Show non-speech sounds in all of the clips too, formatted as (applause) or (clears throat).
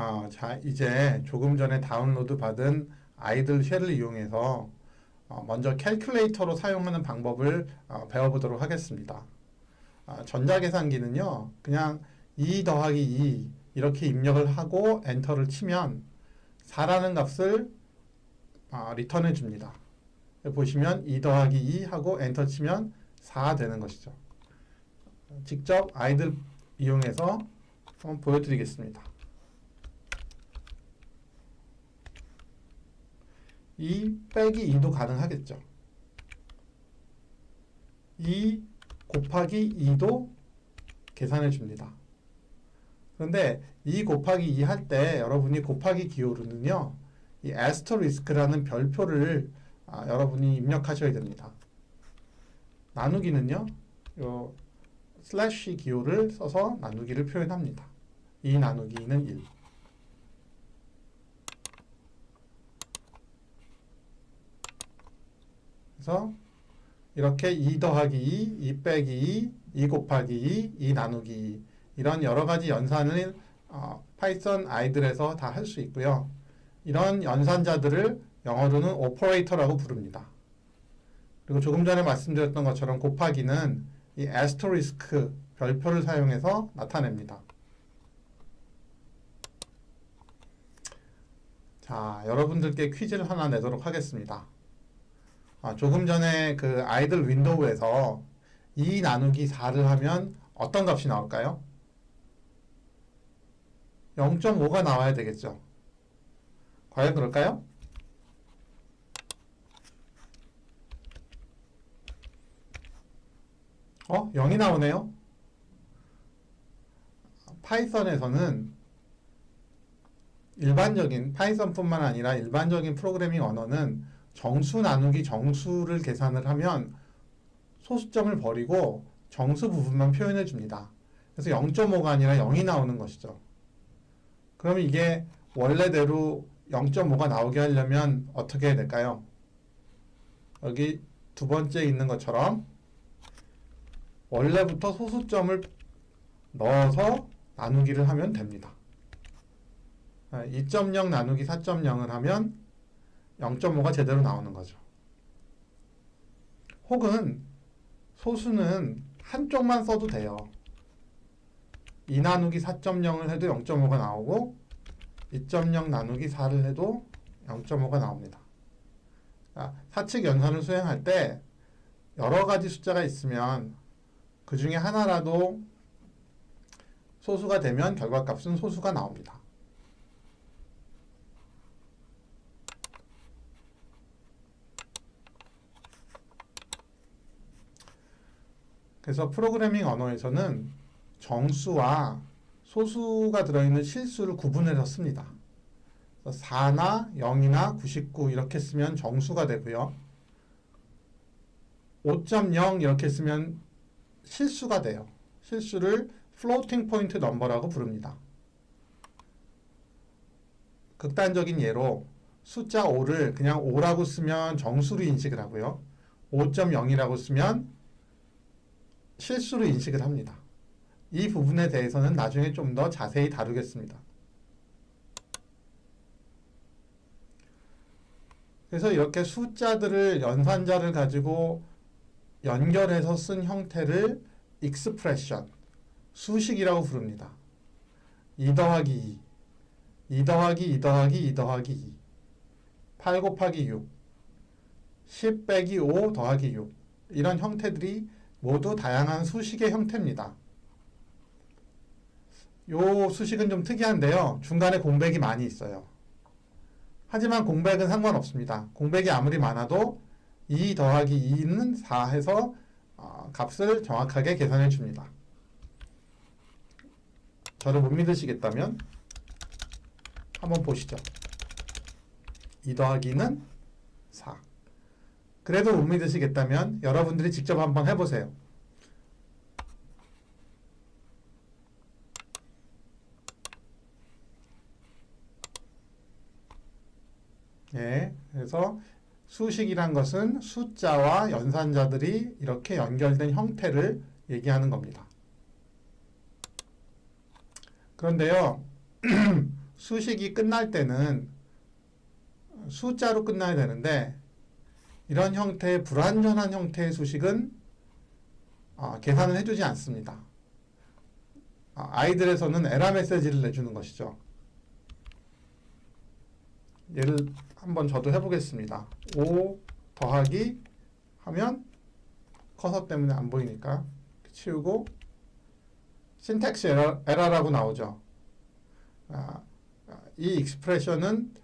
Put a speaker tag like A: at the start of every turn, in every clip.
A: 아, 자, 이제 조금 전에 다운로드 받은 아이들 쉘을 이용해서 어, 먼저 캘큘레이터로 사용하는 방법을 어, 배워보도록 하겠습니다. 아, 전자계산기는요, 그냥 2 더하기 2 이렇게 입력을 하고 엔터를 치면 4라는 값을 아, 리턴해 줍니다. 보시면 2 더하기 2 하고 엔터 치면 4 되는 것이죠. 직접 아이들 이용해서 한번 보여드리겠습니다. 2 빼기 2도 가능하겠죠. 2 곱하기 2도 계산해 줍니다. 그런데 2 곱하기 2 할 때 여러분이 곱하기 기호로는요, 이 에스터리스크라는 별표를 아, 여러분이 입력하셔야 됩니다. 나누기는요, 요 슬래시 기호를 써서 나누기를 표현합니다. 2 나누기 2는 1. 그래서 이렇게 2 더하기 2, 2 빼기 2, 2 곱하기 2, 2 나누기 2 이런 여러 가지 연산을 어, 파이썬 아이들에서 다 할 수 있고요. 이런 연산자들을 영어로는 오퍼레이터라고 부릅니다. 그리고 조금 전에 말씀드렸던 것처럼 곱하기는 이 에스터리스크 별표를 사용해서 나타냅니다. 자, 여러분들께 퀴즈를 하나 내도록 하겠습니다. 아, 조금 전에 그 아이들 윈도우에서 2 나누기 4를 하면 어떤 값이 나올까요? 0.5가 나와야 되겠죠. 과연 그럴까요? 어? 0이 나오네요. 파이썬에서는 일반적인 파이썬뿐만 아니라 일반적인 프로그래밍 언어는 정수 나누기 정수를 계산을 하면 소수점을 버리고 정수 부분만 표현해 줍니다. 그래서 0.5가 아니라 0이 나오는 것이죠. 그러면 이게 원래대로 0.5가 나오게 하려면 어떻게 해야 될까요? 여기 두 번째 있는 것처럼 원래부터 소수점을 넣어서 나누기를 하면 됩니다. 2.0 나누기 4.0을 하면 0.5가 제대로 나오는 거죠. 혹은 소수는 한쪽만 써도 돼요. 2 나누기 4.0을 해도 0.5가 나오고 2.0 나누기 4를 해도 0.5가 나옵니다. 사칙 연산을 수행할 때 여러 가지 숫자가 있으면 그 중에 하나라도 소수가 되면 결과값은 소수가 나옵니다. 그래서 프로그래밍 언어에서는 정수와 소수가 들어있는 실수를 구분해서 씁니다. 4나 0이나 99 이렇게 쓰면 정수가 되고요. 5.0 이렇게 쓰면 실수가 돼요. 실수를 floating point number라고 부릅니다. 극단적인 예로 숫자 5를 그냥 5라고 쓰면 정수로 인식을 하고요. 5.0이라고 쓰면 실수로 인식을 합니다. 이 부분에 대해서는 나중에 좀 더 자세히 다루겠습니다. 그래서 이렇게 숫자들을 연산자를 가지고 연결해서 쓴 형태를 expression, 수식이라고 부릅니다. 2 더하기 2, 2 더하기 2 더하기 2 더하기 2, 8 곱하기 6, 10 빼기 5 더하기 6 이런 형태들이 모두 다양한 수식의 형태입니다. 요 수식은 좀 특이한데요. 중간에 공백이 많이 있어요. 하지만 공백은 상관없습니다. 공백이 아무리 많아도 2 더하기 2는 4 해서 어, 값을 정확하게 계산해 줍니다. 저를 못 믿으시겠다면 한번 보시죠. 2 더하기 는 4. 그래도 못 믿으시겠다면 여러분들이 직접 한번 해보세요. 예, 그래서 수식이란 것은 숫자와 연산자들이 이렇게 연결된 형태를 얘기하는 겁니다. 그런데요, (clears throat) 수식이 끝날 때는 숫자로 끝나야 되는데 이런 형태의 불완전한 형태의 수식은 아, 계산을 해주지 않습니다. 아, 아이들에서는 에라 메시지를 내주는 것이죠. 예를 한번 저도 해보겠습니다. 5 더하기 하면 커서 때문에 안 보이니까 치우고 신텍스 에러, 에러라고 나오죠. 아, 아, 이 익스프레션은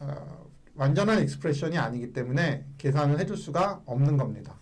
A: 어, 완전한 익스프레션이 아니기 때문에 계산을 해줄 수가 없는 겁니다.